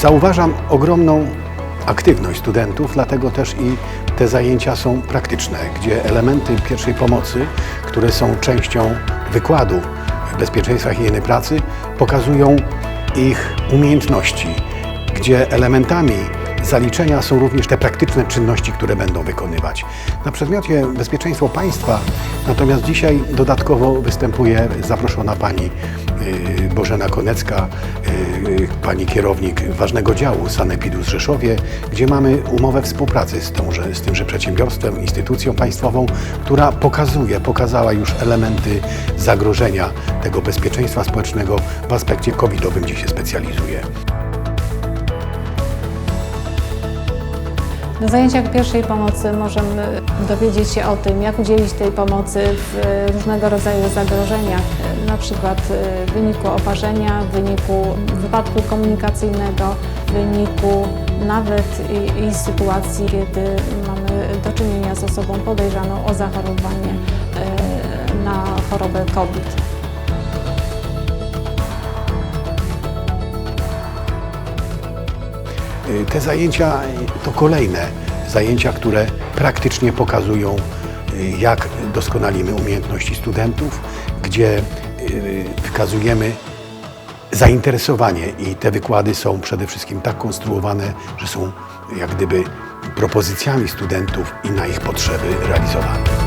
Zauważam ogromną aktywność studentów, dlatego też i te zajęcia są praktyczne, gdzie elementy pierwszej pomocy, które są częścią wykładu bezpieczeństwa i higieny pracy, pokazują ich umiejętności, gdzie elementami zaliczenia są również te praktyczne czynności, które będą wykonywać. Na przedmiocie bezpieczeństwo państwa natomiast dzisiaj dodatkowo występuje zaproszona pani y, Bożena Konecka, y, pani kierownik ważnego działu Sanepidu w Rzeszowie, gdzie mamy umowę współpracy z, tąże, z tymże przedsiębiorstwem, instytucją państwową, która pokazuje, pokazała już elementy zagrożenia tego bezpieczeństwa społecznego w aspekcie covidowym, gdzie się specjalizuje. Na zajęciach pierwszej pomocy możemy dowiedzieć się o tym, jak udzielić tej pomocy w różnego rodzaju zagrożeniach, na przykład w wyniku oparzenia, w wyniku wypadku komunikacyjnego, w wyniku nawet i, i sytuacji, kiedy mamy do czynienia z osobą podejrzaną o zachorowanie e, na chorobę COVID. Te zajęcia y, to kolejne zajęcia, które praktycznie pokazują, y, jak doskonalimy umiejętności studentów, gdzie y, wykazujemy zainteresowanie i te wykłady są przede wszystkim tak konstruowane, że są jak gdyby propozycjami studentów i na ich potrzeby realizowane.